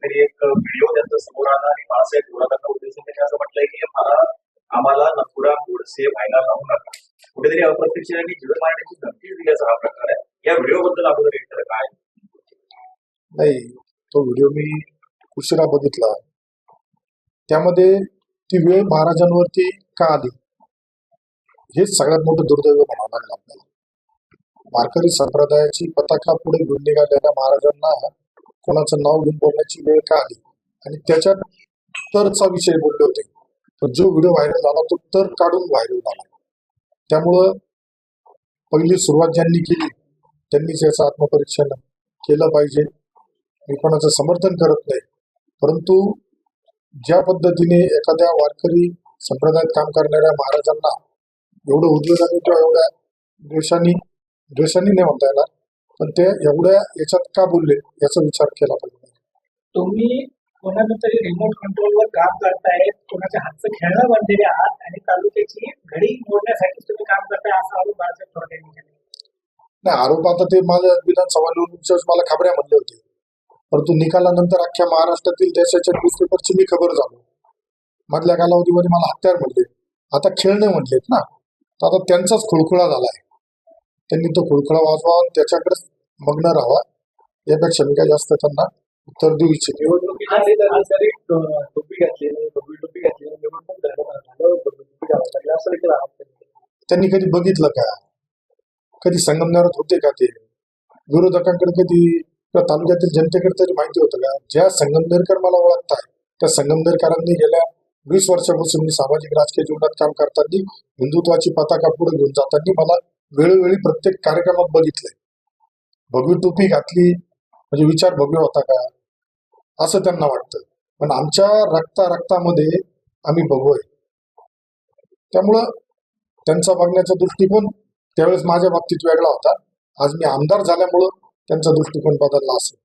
कुठेतरी एक व्हिडिओ त्यांचा समोर आला आणि बाळासाहेब थोरातांना उद्देशून त्यांनी असं म्हटलंय की मला आम्हाला नथुरा गोडसे व्हायला लावू नका. कुठेतरी अप्रत्यक्षपणे जीवन मारण्याची धमकी दिल्याचा हा प्रकार आहे. या व्हिडिओ बद्दल अगोदर एकतर काय? नाही तो व्हिडिओ मी उशिरा बघितला. त्यामध्ये ती वेळ महाराजांवरती का आली? हेच सगळ्यात मोठं दुर्दैव म्हणावं लागलं आपल्याला. वारकरी संप्रदायाची पताका पुढे घेऊन निघालेल्या महाराजांना कोणाचं नाव घेऊन बोलण्याची वेळ का आली? आणि त्याच्यात तरचा विषय बोलले होते. जो व्हिडिओ व्हायरल झाला तो तर काढून व्हायरल झाला. त्यामुळं पहिली सुरुवात ज्यांनी केली त्यांनीच याचं आत्मपरीक्षण केलं पाहिजे. मी कोणाचं समर्थन करत नाही. परंतु ज्या पद्धतीने एखाद्या वारकरी संप्रदायात काम करणाऱ्या महाराजांना एवढं उद्योगाने किंवा एवढ्या द्वेषांनी द्वेषांनी नाही म्हणता येणार पण ते एवढ्या याच्यात का बोलले? याचा विचार केला पाहिजे. तुम्ही कोणाचं तरी रिमोट कंट्रोलवर काम करतायत कोणाच्या हातचं खेळणं बनलेले आहात आणि तालुक्याची घडी मोडण्यासाठी तुम्ही काम करताय असा आरोप बाळासाहेब थोरात यांनी केला. नाही आरोप आता ते माझ्या विधानसभा निवडणुकीच्या मला खबऱ्या म्हणले होते. परंतु निकालानंतर अख्ख्या महाराष्ट्रातील देशाच्या न्यूजपेपरची मी खबर झालो. मधल्या कालावधीमध्ये मला हत्यार म्हणले. आता खेळणे म्हणलेत ना. तर आता त्यांचाच खुळखुळा झालाय. त्यांनी तो खुळखुळा वाजवा आणि त्याच्याकडेच मग्न राहावा यापेक्षा मी काही जास्त त्यांना उत्तर देऊ इच्छिते. त्यांनी कधी बघितलं का? कधी संगमनेरात होते का ते? विरोधकांकडे कधी किंवा तालुक्यातील जनतेकडे तरी माहिती होतं का? ज्या संगमनेरकर मला ओळखताय त्या संगमनेरकरांनी गेल्या वीस वर्षापासून मी सामाजिक राजकीय जीवनात काम करताना हिंदुत्वाची पताका पुढे घेऊन जाताना मला वेळोवेळी प्रत्येक कार्यक्रमात बघितलंय. भगवी टोपी घातली म्हणजे विचार भव्य होता का? असं त्यांना वाटतं. पण आमच्या रक्ता रक्तामध्ये आम्ही भगवय त्यामुळं त्यांचा बघण्याचा दृष्टिकोन त्यावेळेस माझ्या बाबतीत वेगळा होता. आज मी आमदार झाल्यामुळं त्यांचा दृष्टिकोन बदलला असेल.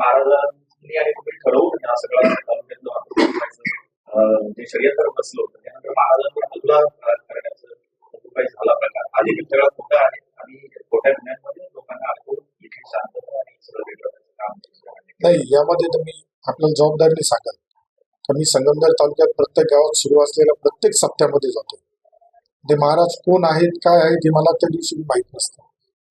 महाराजांनी आणि ठरवून जे षडयंत्र बसलं होतं. त्यानंतर महाराजांवर हल्ला करण्याचं जो काही झाला प्रकार हा देखील सगळा खोटा आहे आणि खोट्या गुन्ह्यांमध्ये लोकांना अडकून देखील शांतता आणि सगळं वेगळं काम नाही यामध्ये तुम्ही मी आपल्याला जबाबदारीने सांगाल तर मी संगमनेर तालुक्यात प्रत्येक गावात सुरू असलेल्या प्रत्येक सप्त्यामध्ये जातो. ते महाराज कोण आहेत काय आहेत हे मला त्या दिवशी माहीत नसतं.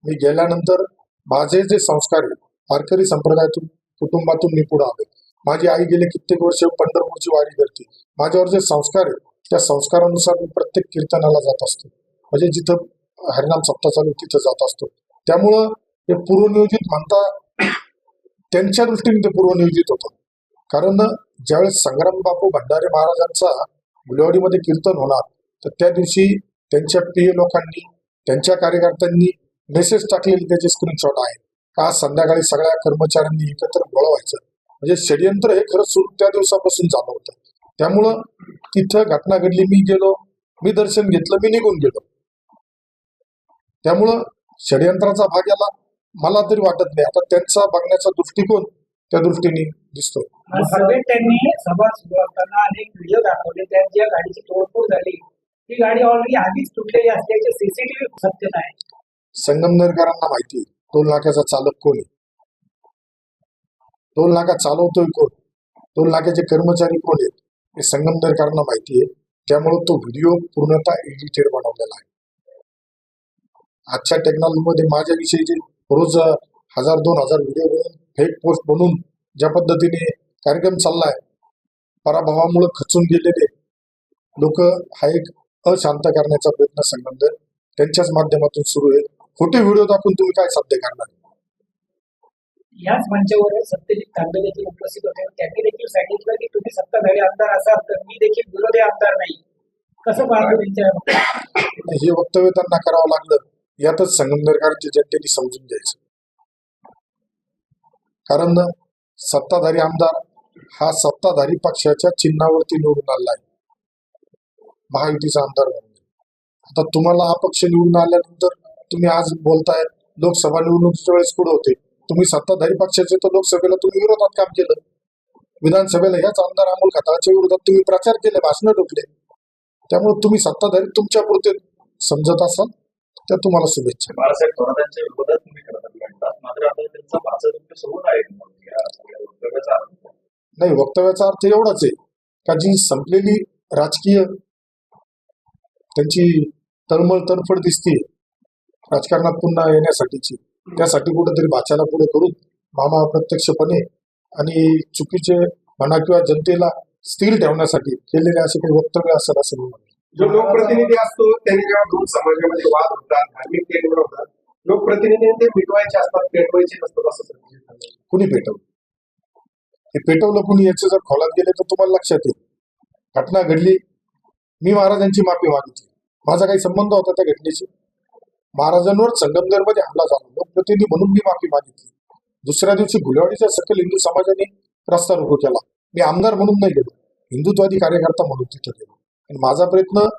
मी गेल्यानंतर माझे जे संस्कार आहेत वारकरी संप्रदायातून कुटुंबातून मी पुढे आले माझी आई गेले कित्येक वर्ष पंढरपूरची वारी करते. माझ्यावर जे संस्कार आहेत त्या संस्कारानुसार मी प्रत्येक कीर्तनाला जात असतो. म्हणजे जिथं हरिनाम सप्ताह चालू तिथं जात असतो. त्यामुळं हे पूर्वनियोजित म्हणता त्यांच्या दृष्टीने ते पूर्वनियोजित होतं. कारण ज्यावेळेस संग्राम बापू भंडारे महाराजांचा गुलेवाडीमध्ये कीर्तन होणार तर त्या दिवशी त्यांच्या प्रिय लोकांनी त्यांच्या कार्यकर्त्यांनी मेसेज टाकलेले त्याचे स्क्रीनशॉट आहे का आज संध्याकाळी सगळ्या कर्मचाऱ्यांनी एकत्र गोळा व्हायचं? म्हणजे षडयंत्र हे खरंच सुरू त्या दिवसापासून झालं होतं. त्यामुळं तिथं घटना घडली मी गेलो मी दर्शन घेतलं मी निघून गेलो. त्यामुळं षडयंत्राचा भाग याला मला तरी वाटत नाही. आता त्यांचा बघण्याचा दृष्टिकोन त्या दृष्टीने दिसतो त्यांनी सभा सुरू असताना अनेक व्हिडिओ दाखवले. त्यात ज्या गाडीची तोडफोड झाली. ती गाडी ऑलरेडी आधीच तुटलेली असल्याचे सीसीटीव्ही सत्यता आहे संगमनेरकरांना माहिती टोल नाक्याचा चालक कोण आहे? दोन लाखात चालवतोय कोण? दोन लाखाचे कर्मचारी कोण आहेत? हे संगमनेरकरांना माहिती आहे. त्यामुळे तो व्हिडिओ पूर्णतः एडिटेड बनवलेला आहे. आजच्या टेक्नॉलॉजीमध्ये माझ्याविषयी जे रोज हजार दोन हजार व्हिडिओ बनवून फेक पोस्ट बनवून ज्या पद्धतीने कार्यक्रम चाललाय पराभवामुळे खचून गेलेले लोक हा एक अशांत करण्याचा प्रयत्न संगमनेर त्यांच्याच माध्यमातून सुरू आहे. खोटे व्हिडिओ दाखवून तुम्ही काय साध्य करणार? याच मंचावर सत्यजित तांबे देखील उपस्थित होते. त्यांनी देखील सांगितलं की तुम्ही सत्ताधारी आमदार असाल तर मी देखील विरोधी आमदार नाही. कसं पाहतो त्यांच्या हे वक्तव्य त्यांना करावं लागलं. यातच संगमनेरकरांच्या जनतेने समजून घ्यायचं. कारण सत्ताधारी आमदार हा सत्ताधारी पक्षाच्या चिन्हावरती निवडून आला आहे. महायुतीचा आमदार म्हणून. आता तुम्हाला हा पक्ष निवडून आल्यानंतर तुम्ही आज बोलताय लोकसभा निवडणुकीच्या वेळेस पुढे होते? तुम्ही सत्ताधारी पक्षाचे तर लोकसभेला तुम्ही विरोधात काम केलं. विधानसभेला याच आमदार अमोल खताळच्या विरोधात तुम्ही प्रचार केले भाषणं टोकले त्यामुळे तुम्ही सत्ताधारी तुमच्या पुरते समजत असाल त्या तुम्हाला शुभेच्छा? नाही वक्तव्याचा अर्थ एवढाच आहे का जी संपलेली राजकीय त्यांची तळमळ तडफड दिसते राजकारणात पुन्हा येण्यासाठीची. त्यासाठी कुठेतरी भाच्याला पुढे करून मामा अप्रत्यक्षपणे आणि चुकीचे म्हणा किंवा जनतेला स्थिर ठेवण्यासाठी केलेले असे काही वक्तव्य असेल असं मी म्हणतो. जो लोकप्रतिनिधी असतो त्यांनी जेव्हा दोन समाजामध्ये वाद होतात धार्मिक केंद्र होतात लोकप्रतिनिधी ते मिटवायचे असतात पेटवायचे नसतात असं. कुणी पेटवलं? हे पेटवलं कुणी? याचे जर खोलात गेले तर तुम्हाला लक्षात येईल. घटना घडली मी महाराजांची माफी मागितली. माझा काही संबंध होता त्या घटनेशी? महाराजांवर संगमनेरमध्ये हल्ला झाला. लोकप्रतिनिधी म्हणून मी माफी मागितली. दुसऱ्या दिवशी गुलेवाडीच्या सकल हिंदू समाजाने रस्ता रोको केला. मी आमदार म्हणून नाही गेलो. हिंदुत्वादी कार्यकर्ता म्हणून तिथं गेलो. आणि माझा प्रयत्न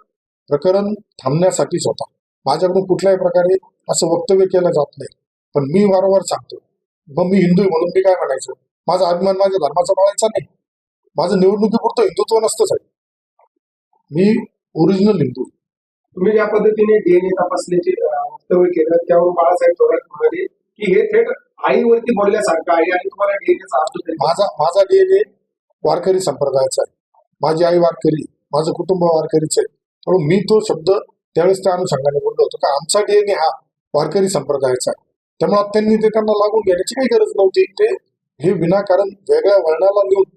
प्रकरण थांबण्यासाठीच होता. माझ्याकडून कुठल्याही प्रकारे असं वक्तव्य केलं जात नाही. पण मी वारंवार सांगतो मग मी हिंदू आहे म्हणून मी काय म्हणायचो? माझा अभिमान माझ्या धर्माचा बाळायचा नाही. माझं निवडणुकीपुरतं हिंदुत्व नसतं साहेब. मी ओरिजिनल हिंदू. आहे. तुम्ही ज्या पद्धतीने डीएनए तपासण्याचे वक्तव्य केलं त्यावर बाळासाहेब थोरात म्हणाले की हे थेट आईवरती बोलल्यासारखं आहे आणि तुम्हाला डीएनएचा अर्थ माझा माझा डीएनए वारकरी संप्रदायाचा आहे. माझी आई वारकरी माझं कुटुंब वारकरीच आहे. म्हणून मी तो शब्द त्यावेळेस त्या अनुषंगाने बोललो होतो का आमचा डीएनए हा वारकरी संप्रदायाचा आहे. त्यामुळे त्यांनी ते त्यांना लागून घेण्याची काही गरज नव्हती. ते हे विनाकारण वेगळ्या वळणाला नेऊन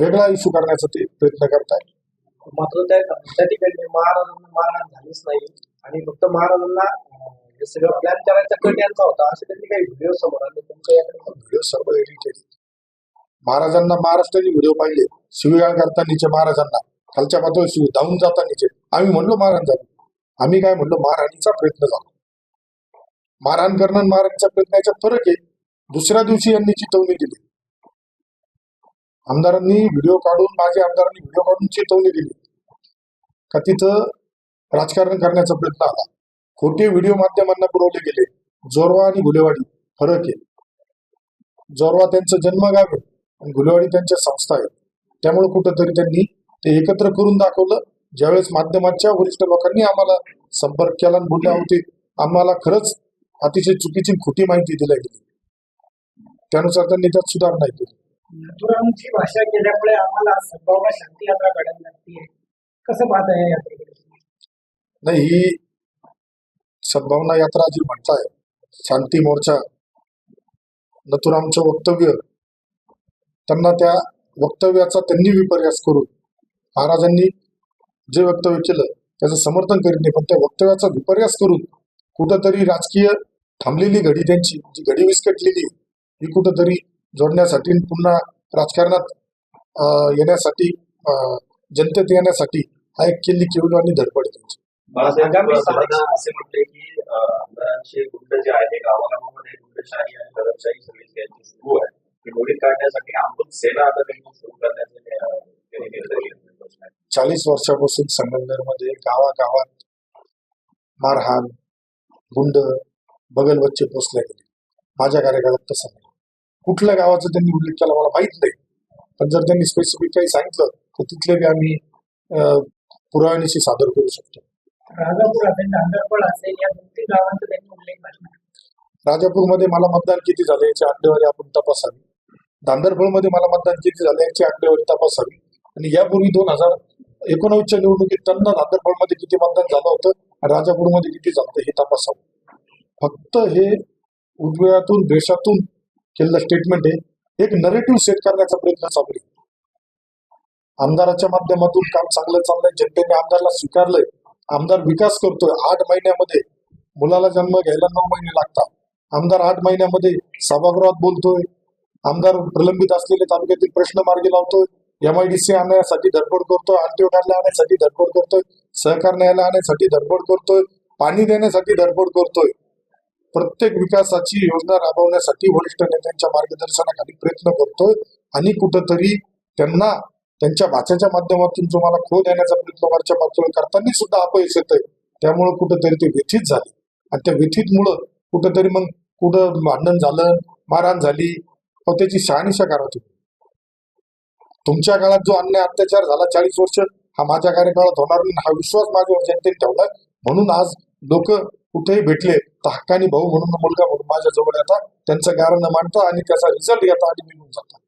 वेगळा इशू करण्याचा ते प्रयत्न करतायत. मात्र त्या त्या ठिकाणी महाराजांना मारहाण झालीच नाही. आणि फक्त महाराजांना हे सगळं प्लॅन करायचा कट यांचा होता. असे त्यांनी काही व्हिडिओ समोर आले तुमच्या याकडे व्हिडिओ सर्व एडिटेड महाराजांना महाराष्ट्राचे व्हिडिओ पाहिले. शिवगाळ करतानीचे महाराजांना. खालच्या पातळी शिव धावून जातानीचे आम्ही म्हणलो महाराजांना. आम्ही काय म्हणलो? महाराणीचा प्रयत्न झाला. मारहाण करणं आणि मारहाणीचा प्रयत्न याच्यात फरक आहे. दुसऱ्या दिवशी यांनी चितवणी दिली आमदारांनी व्हिडिओ काढून माझ्या आमदारांनी व्हिडिओ काढून चेतवणी दिली का तिथं राजकारण करण्याचा प्रयत्न आला. खोटे व्हिडिओ माध्यमांना पुरवले गेले. जोरवा आणि गुलेवाडी फरक आहे. जोरवा त्यांचं जन्मगाव आहे आणि गुलेवाडी त्यांच्या संस्था आहे त्यामुळे कुठंतरी त्यांनी ते एकत्र करून दाखवलं. ज्यावेळेस माध्यमाच्या वरिष्ठ लोकांनी आम्हाला संपर्क केला आणि बोलले होते आम्हाला खरंच अतिशय चुकीची खोटी माहिती दिली गेली. त्यानुसार त्यांनी त्यात सुधारणा केली. भाषा केल्यामुळे आम्हाला संभाव्य शांती यात्रा काढावी लागते कसं पाहत आहे यात्रेकडे? नाही ही सद्भावना यात्रा जी म्हणताय शांती मोर्चा नथुरामचं वक्तव्य त्यांना त्या वक्तव्याचा त्यांनी विपर्यास करून महाराजांनी जे वक्तव्य केलं त्याचं समर्थन करीत नाही पण त्या वक्तव्याचा विपर्यास करून कुठंतरी राजकीय थांबलेली घडी त्यांची जी घडी विस्कटलेली ही कुठंतरी जोडण्यासाठी पुन्हा राजकारणात अं, येण्यासाठी अं, जनतेत येण्यासाठी हा एक केली केवळ आणि धडपड त्यांची. बाळासाहेब आगामी थोरात असे म्हटले की अं, आमदारांचे गुंड जे आहे गावागावामध्ये गुंडशाही आणि दडपशाही सगळी त्यांची सुरू आहे. ती मोडीत काढण्यासाठी सेना आता सुरू करण्याचे. चाळीस वर्षापासून संगमनेरमध्ये गावागावात मारहाण गुंड बगलवच्चे पोचले गेले. माझ्या कार्यकाळात तसं नाही. कुठल्या गावाचा त्यांनी उल्लेख केला मला माहीत नाही. पण जर त्यांनी स्पेसिफिक काही सांगितलं तर तिथले बी आम्ही पुराव्यानिशी सादर करू शकतो. राजापूर असेल नांदरपळ असेल या दोन तीन गावांचा त्यांनी उल्लेख केला. राजापूरमध्ये मला मतदान किती झाले याची आकडेवारी आपण तपासावी. दांदरफळमध्ये मला मतदान किती झाले याची आकडेवारी तपासावी. आणि यापूर्वी दोन हजार एकोणावीसच्या निवडणुकीत त्यांना दांदरफळमध्ये किती मतदान झालं होतं आणि राजापूरमध्ये किती झालं हे तपासावं. फक्त हे उद्वेगातून द्वेषातून केलेलं स्टेटमेंट आहे एक नरेटिव्ह सेट करण्याचा प्रयत्न चालू आहे. आमदाराच्या माध्यमातून काम चांगलं चाललंय जनतेने आमदारला स्वीकारलंय. आमदार विकास करतोय. आठ महिन्यामध्ये मुलाला जन्म घ्यायला नऊ महिने लागतात. आमदार आठ महिन्यामध्ये सभागृहात बोलतोय. आमदार प्रलंबित असलेले तालुक्यातील प्रश्न मार्गी लावतोय. एमआयडीसी आणण्यासाठी धडपड करतोय. आरटीओ कार्यालय आणण्यासाठी धडपड करतोय. सहकार न्यायालय आणण्यासाठी धडपड करतोय. पाणी देण्यासाठी धडपड करतोय. प्रत्येक विकासाची योजना राबवण्यासाठी वरिष्ठ नेत्यांच्या मार्गदर्शनाखाली प्रयत्न करतोय आणि कुठंतरी त्यांना त्यांच्या भाषेच्या माध्यमातून तुम्हाला खो देण्याचा प्रयत्न वरच्या पातळीवर करताना सुद्धा अपयश येत आहे त्यामुळं कुठंतरी ते व्यथित झाले. आणि त्या व्यथितमुळं कुठंतरी मग कुठं भांडण झालं मारहाण झाली व त्याची शहानिशा करा तुम्ही तुमच्या काळात जो अन्याय अत्याचार झाला चाळीस वर्ष हा माझ्या कार्यकाळात होणार नाही हा विश्वास माझ्यावर जनतेने ठेवला म्हणून आज लोक कुठेही भेटले तर हक्कानी भाऊ म्हणून मुलगा म्हणून माझ्या जवळ येतात. त्यांचं कारण मांडतं आणि त्याचा रिझल्ट घेता आणि निघून जातात.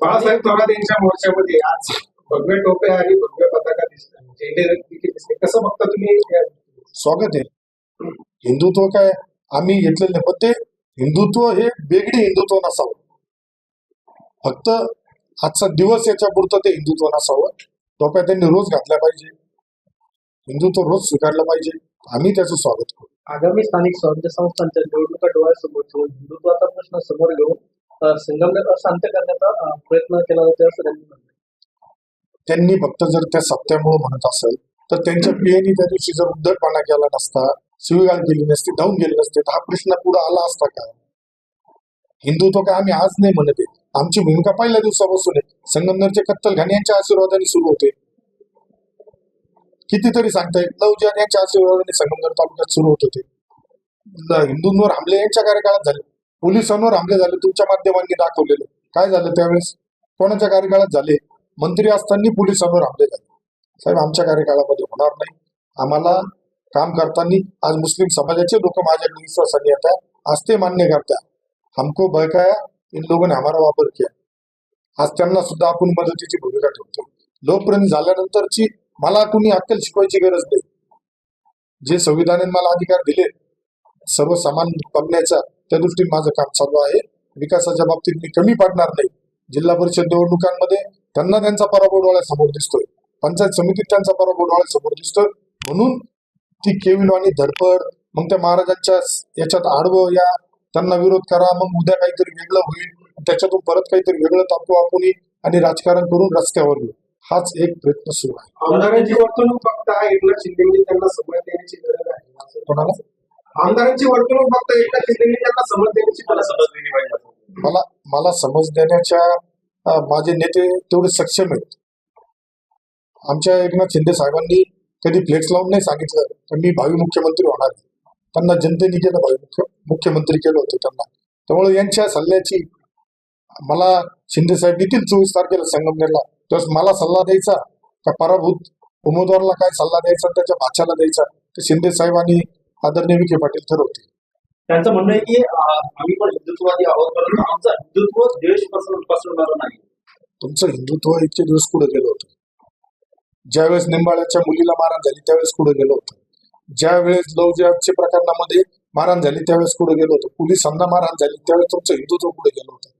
बाळासाहेब थोरात यांच्या मोर्चामध्ये आज भगवे टोपे आणि भगवे पताका दिसतात झेंडे देखील दिसते कसं बघता तुम्ही स्वागत आहे. हिंदुत्व काय? आम्ही घेतलेलं पण ते हिंदुत्व हे वेगळी हिंदुत्व नसावं. फक्त आजचा दिवस याच्या पुरतं ते हिंदुत्व नसावं. टोप्या त्यांनी रोज घातल्या पाहिजे. हिंदुत्व रोज स्वीकारलं पाहिजे. आम्ही त्याचं स्वागत करू. आगामी स्थानिक स्वराज्य संस्थांच्या निवडणुका डोळ्यासमोर ठेवून हिंदुत्वाचा प्रश्न समोर घेऊन संगमनेर शांत करण्याचा प्रयत्न केला होता असं त्यांनी म्हणलं त्यांनी फक्त जर त्या सत्यामुळे म्हणत असेल तर त्यांच्या पियानी त्या दिवशी जर उद्धटपणा केला नसता शिवीगाळ केली नसती धावून गेले नसते तर हा प्रश्न पुढे आला असता का? हिंदुत्व काय आम्ही आज नाही म्हणत आहे. आमची भूमिका पहिल्या दिवसापासून आहे. संगमनेरचे कत्तलखाने यांच्या आशीर्वादाने सुरू होते. कितीतरी सांगता येईल लवजान यांच्या आशीर्वादाने संगमनेर तालुक्यात सुरू होत होते. हिंदूंवर हमले यांच्या कार्यकाळात झाले. पोलिसांवर हमले झाले तुमच्या माध्यमांनी दाखवलेले. काय झालं त्यावेळेस? कोणाच्या कार्यकाळात झाले? मंत्री असताना पोलिसांवर हमले झाले. साहेब आमच्या कार्यकाळामध्ये होणार नाही. आम्हाला काम करताना आज मुस्लिम समाजाचे लोक माझ्याकडे विश्वासाने येतात आज ते मान्य करतात. हमको बळकाया इन लोगों ने हमारा वापर किया आज त्यांना सुद्धा आपण मदतीची भूमिका ठेवतो. लोकप्रिय झाल्यानंतरची मला कुणी अक्कल शिकवायची गरज नाही. जे संविधानाने मला अधिकार दिले सर्व समान बघण्याचा त्या दृष्टीने माझं काम चालू आहे. विकासाच्या बाबतीत मी कमी पडणार नाही. जिल्हा परिषद निवडणुकांमध्ये त्यांना त्यांचा पराभव डोळ्यासमोर दिसतोय. पंचायत समितीत त्यांचा पराभव डोळ्यासमोर दिसतोय. म्हणून ती केविन आणि धडपड मग त्या महाराजांच्या याच्यात आडवं या त्यांना विरोध करा मग उद्या काहीतरी वेगळं होईल. त्याच्यातून परत काहीतरी वेगळं तापू आपण आणि राजकारण करून रस्त्यावर येऊ. हाच एक प्रयत्न सुरू आहे. आमदारांची वर्तणूक बघता एकनाथ त्यांना समज देण्याची गरज आहे. कोणाला? आमदारांची वर्तणूक बघता एकनाथ शिंदेनी त्यांना समज देण्याची मला. समज दिली पाहिजे. मला मला समज देण्याच्या माझे नेते तेवढे सक्षम आहेत आमच्या एकनाथ शिंदे साहेबांनी कधी फ्लेक्स लावून नाही सांगितलं तर मी भावी मुख्यमंत्री होणार. त्यांना जनतेने केलं भावी मुख्य मुख्यमंत्री केलं होतं त्यांना त्यामुळे यांच्या सल्ल्याची मला शिंदे साहेब देतील चोवीस तारखेला संगमनेरला त्यावेळेस मला सल्ला द्यायचा का पराभूत उमेदवाराला काय सल्ला द्यायचा त्याच्या भाच्याला द्यायचा ते शिंदे साहेब आणि आदरणीय विखे पाटील ठरवतील त्यांचं म्हणणं आहे की आम्ही पण हिंदुत्ववादी आहोत परंतु आमचा हिंदुत्व देश पसरव पसरवणार नाही. तुमचं हिंदुत्व इतके दिवस पुढे गेलं होतं? ज्यावेळेस निंबाळ्याच्या मुलीला मारहाण झाली त्यावेळेस पुढे गेलं होतं? ज्यावेळेस लवजाचे प्रकरणामध्ये मारहाण झाली त्यावेळेस पुढे गेलं होतं? पोलिसांना मारहाण झाली त्यावेळेस तुमचं हिंदुत्व पुढे गेलं होतं?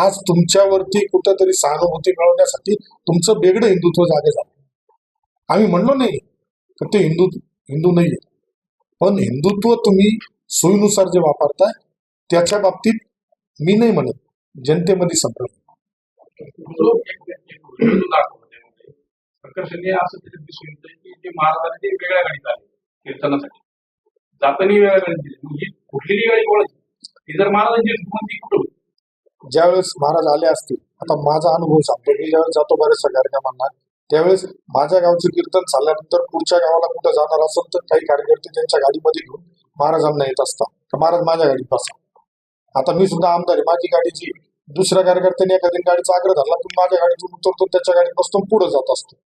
आज तुमच्यावरती कुठंतरी सहानुभूती मिळवण्यासाठी तुमचं वेगळं हिंदुत्व जागे झालं. आम्ही म्हणलो नाही तर ते हिंदू हिंदू नाहीये. पण हिंदुत्व तुम्ही सोयीनुसार जे वापरताय त्याच्या बाबतीत मी नाही म्हणत. जनतेमध्ये संभ्रम. जो एक- एक- एक व्हिडिओ दाखवला त्यामध्ये प्रकर्षाने असं त्याच्यात दिसून येतं की ते महाराजांनी ते वेगळ्या गाडीत आले कीर्तनासाठी. जाताना वेगळ्या गाडीत दिली मग कुठली गाडी कोणाची? ती जर महाराजांची कुठं? ज्यावेळेस महाराज आले असतील आता माझा अनुभव सांगतो. मी ज्यावेळेस जातो बऱ्याचशा कार्यक्रमांना त्यावेळेस माझ्या गावचं कीर्तन झाल्यानंतर पुढच्या गावाला कुठं जाणार असेल तर काही कार्यकर्ते त्यांच्या गाडीमध्ये घेऊन महाराजांना येत असतात. तर महाराज माझ्या गाडीत बसा. आता मी सुद्धा आमदार आहे. माझी गाडीची दुसऱ्या कार्यकर्त्याने एखाद्या गाडीचा आग्रह धरला तुम्ही माझ्या गाडीतून उतरतो त्याच्या गाडीत बसतो पुढे जात असतो.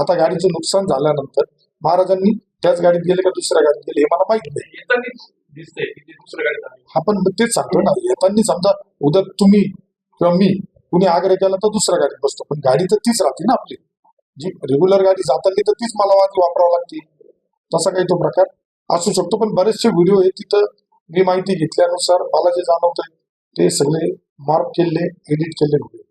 आता गाडीचं नुकसान झाल्यानंतर महाराजांनी त्याच गाडीत गेले का दुसऱ्या गाडीत गेले हे मला माहीत नाही. आले. आपण तेच सांगतो ना. येताना समजा उद्या तुम्ही किंवा मी कुणी आग्रह केला तर दुसऱ्या गाडीत बसतो. पण गाडी तर तीच राहते ना आपली. जी रेग्युलर गाडी जाताली तर तीच मला वाजी वापरावं लागते. तसा काही तो प्रकार असू शकतो पण बरेचसे व्हिडिओ आहे तिथं मी माहिती घेतल्यानुसार मला जे जाणवत ते सगळे मार्क केले एडिट केले होते.